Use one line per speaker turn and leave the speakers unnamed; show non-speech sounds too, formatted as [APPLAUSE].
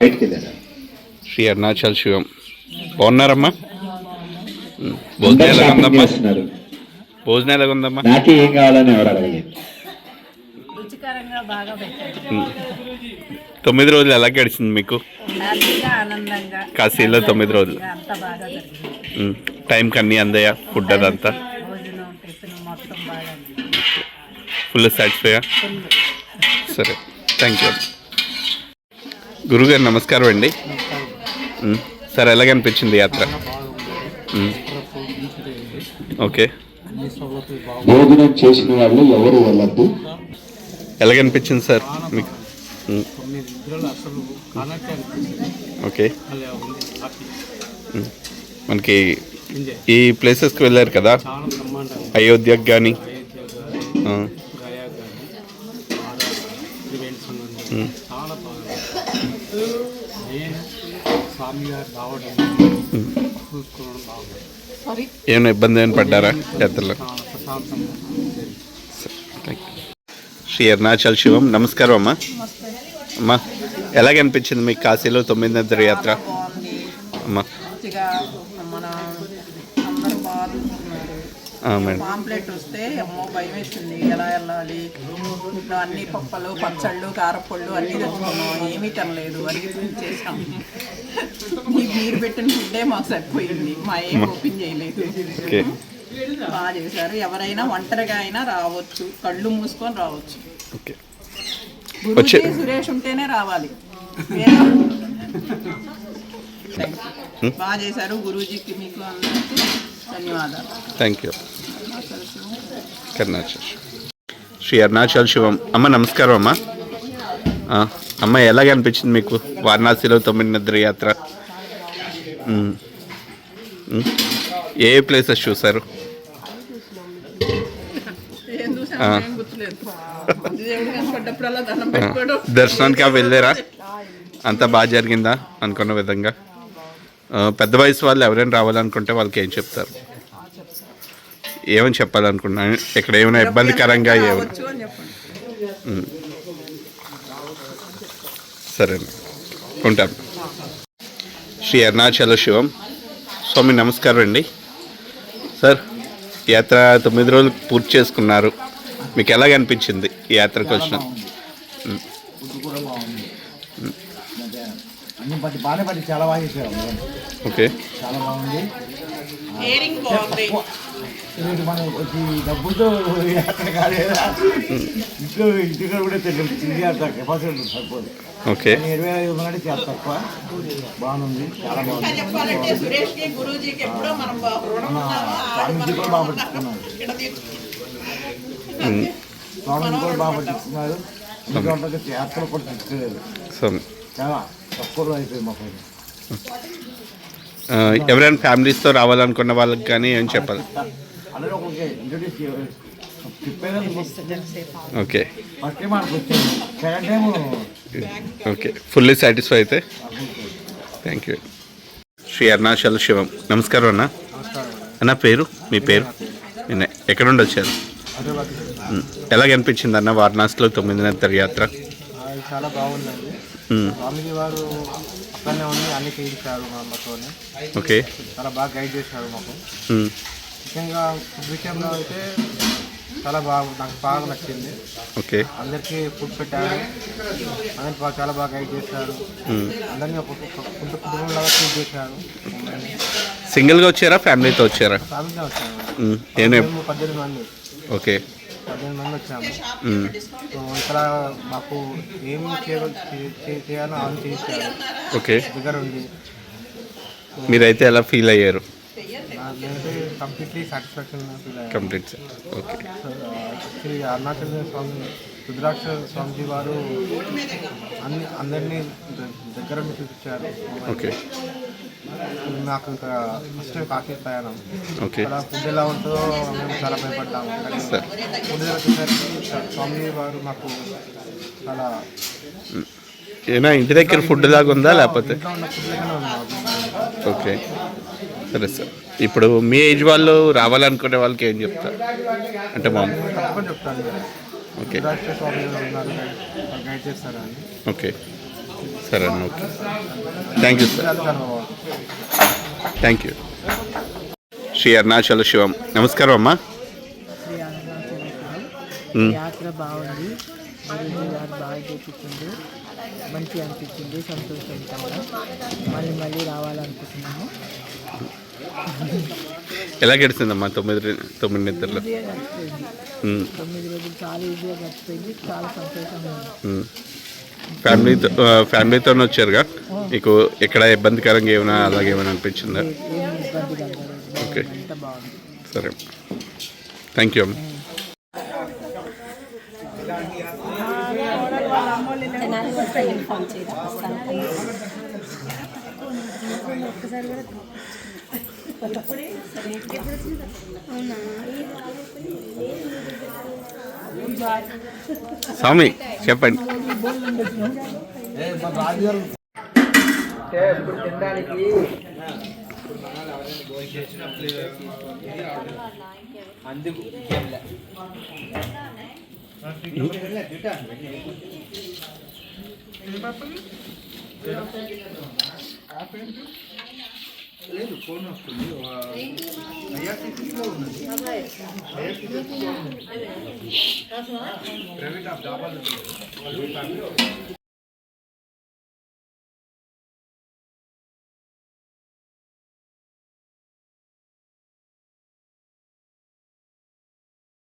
బయటికి
శ్రీ అరుణాచల్ శివం. బాగున్నారమ్మా. భోజనం ఎలా ఉందమ్మా
చేస్తున్నారు.
భోజనం ఎలా ఉందమ్మా
నాకే ఏం కావాలని ఎవరు అడగలేదు.
తొమ్మిది రోజులు ఎలా గడిచింది మీకు? కాశీలో తొమ్మిది రోజులు. టైంకి అన్నీ అందాయా? ఫుడ్ అదంతా? ఫుల్ సాటిస్ఫైయా
ఫుల్.
సరే థ్యాంక్ యూ గురుగారు నమస్కారం అండి. సార్ ఎలాగనిపించింది యాత్ర. ఓకే.
భోజనం చేసిన వాళ్ళు ఎవరు వెళ్ళద్దు?
ఎలాగనిపించింది సార్ మీకు? ఓకే. మనకి ఈ ప్లేసెస్కి వెళ్ళారు కదా? అయోధ్యకు కానీ
చాలా బాగా నేను స్వామి గారు రావడం చూసుకోవడం బాగుంది
ఏమైనా ఇబ్బంది ఏమైనా పడ్డారా యాత్రలో? శ్రీ అరుణాచల్ శివం నమస్కారం అమ్మా. అమ్మా ఎలాగనిపించింది మీకు కాశీలో తొమ్మిది యాత్ర? అమ్మా
మంచిగా మన అందరూ బాగా చూస్తున్నారు
ఆ, మేడం
పాంప్లెట్ వస్తే అమ్మో భయం వేసింది ఎలా వెళ్ళాలి? ఇంట్లో అన్ని పప్పలు పచ్చళ్ళు కారపళ్ళు అన్నీ తెచ్చుకున్నాం. ఏమీ తినలేదు. అన్ని చేసాం ఈ మీరు పెట్టిన ఫుడ్డే మాకు సరిపోయింది. మా ఏం ఓపెన్ చేయలేదు. బాగా చేశారు. ఎవరైనా ఒంటరిగా అయినా రావచ్చు. కళ్ళు మూసుకొని రావచ్చు. గురుజీ సురేష్ ఉంటేనే రావాలి. [LAUGHS] బాగా చేశారు. గురూజీకి మీకు అందరికీ ధన్యవాదాలు.
థ్యాంక్ యూ కర్ణాచల్ శ్రీ అరుణాచల్ శివం. అమ్మ నమస్కారం అమ్మ. అమ్మ ఎలాగ అనిపించింది మీకు? వారణాసిలో తొమ్మిది నిద్ర యాత్ర. ఉమ్. ఉమ్. ఏ ప్లేసెస్ చూసారు దర్శనానికి వెళ్ళారా? అంతా బాగా జరిగిందా? అనుకున్న విధంగా. పెద్ద వయసు వాళ్ళు ఎవరైనా రావాలనుకుంటే వాళ్ళకి ఏం చెప్తారు? ఏమని చెప్పాలనుకుంటున్నాను ఇక్కడ ఏమైనా ఇబ్బందికరంగా ఏమైనా?
రావచ్చు అని చెప్పండి.
సరే ఉంటాను. శ్రీ అరుణాచల శివం. స్వామి నమస్కారం అండి. సార్ యాత్ర తొమ్మిది రోజులు పూర్తి చేసుకున్నారు. మీకు ఎలాగ అనిపించింది ఈ యాత్రకు వచ్చిన?
బట్టి బాగానే బట్టి చాలా బాగా చేశారు. అందరూ.
ఓకే.
చాలా బాగుంది. ఇది మనం వచ్చి డబ్బుతో కదా. ఇంట్లో ఇంటికాడ కూడా తెలియదు. అంత కెపాసిటీ ఉంటుంది సరిపోదు
ఓకే.
ఇరవై ఐదు చాలా తక్కువ. బాగుంది. చాలా బాగుంది. స్వామీజీ కూడా బాగా
తీసుకు-
స్వామీజీ కూడా బాగా ఉంటుంది యాత్రలు కూడా తెచ్చుకోలేదు
సో
చాలా.
ఎవరైనా ఫ్యామిలీస్తో రావాలనుకున్న వాళ్ళకి కానీ ఏం చెప్పాలి? ఓకే. ఓకే. ఫుల్లీ సాటిస్ఫై అయితే? Thank you Shri Arunachal Shivam. నమస్కారం అన్న. అన్న పేరు? మీ పేరు? నిన్న ఎక్కడ వచ్చారు ఎలాగ అనిపించింది అన్న వారణాసిలో తొమ్మిది నెలల యాత్ర
అది చాలా బాగుందండి. స్వామిజీ వారు అక్కడనే ఉండి అన్ని చేయించారు మా అమ్మతోనే.
ఓకే.
చాలా బాగా గైడ్ చేశారు మాకు. ముఖ్యంగా ఫుడ్ విషయంలో అయితే చాలా బాగా నాకు బాగా నచ్చింది.
ఓకే.
అందరికీ ఫుడ్ పెట్టారు. అందరికి బాగా చాలా బాగా గైడ్ చేశారు. అందరినీ ఒక ఒక ఫుడ్ కుటుంబంలాగా ట్రీట్ చేశారు.
సింగిల్గా వచ్చారా ఫ్యామిలీతో వచ్చారా? ఏం
మేము పద్దెనిమిది మంది.
ఓకే.
పద్దెనిమిది మంది వచ్చాము.
ఉమ్,
సో ఇక్కడ మాకు ఏం చేయాలో అని చేశారు.
ఓకే.
దగ్గర ఉంది.
మీరైతే ఎలా ఫీల్ అయ్యారు?
నేనైతే కంప్లీట్లీ సాటిస్ఫాక్షన్ ఫీల్ అయ్యాను.
Complete okay.
శ్రీ అరుణాచల్ స్వామి రుద్రాక్ష స్వామిజీ వారు అన్ని అందరినీ దగ్గర నుండి చూపించారు.
ఓకే.
నాకు ఇంకా ఫస్ట్ కాకి ప్రయాణం.
ఓకే.
ఇక్కడ ఫుడ్ ఎలా ఉంటుందో మేము చాలా భయపడ్డాము కానీ ఫుడ్ వచ్చేసరికి స్వామి వారు మాకు చాలా
ఏనా ఇంటి దగ్గర ఫుడ్ లాగా ఉందా లేకపోతే?
ఇంట్లో ఉన్న ఫుడ్ లాగానే ఉంది
ఓకే. సరే సార్. ఇప్పుడు మీ ఏజ్ వాళ్ళు రావాలనుకునే వాళ్ళకి ఏం చెప్తారు? అంటే మా
చెప్తాను
ఓకే.
రుద్రాక్ష స్వామి గారు ఉన్నారు. గైడ్ వాళ్ళు గైడ్ చేస్తారని.
ఓకే. సరే అన్న okay. Thank you sir thank you Shri Arunachala Shivam. నమస్కారం అమ్మా.
యాత్ర బాగుంది. గురుజీ గారు బాగా చేపించింది మంచిగా అనిపించింది. సంతోషంగా మళ్ళీ మళ్ళీ రావాలనుకుంటున్నాము.
ఎలా గడిచిందమ్మా తొమ్మిది తొమ్మిది నిద్రలు?
తొమ్మిది రోజులు చాలా ఈజీగా గడిచిపోయింది. చాలా సంతోషంగా ఉంది.
ఫ్యామిలీతో ఫ్యామిలీతోనే ఫ్యామిలీతో వచ్చారుగా. మీకు ఎక్కడ ఇబ్బందికరంగా ఏమైనా అలాగే ఏమైనా అనిపించిందా? ఓకే. సరే. థ్యాంక్ యూ అమ్మ. స్వామి చెప్పండి తినడానికి అందుకు ఆ Το πόννο αυτό είναι. Και το πόννο.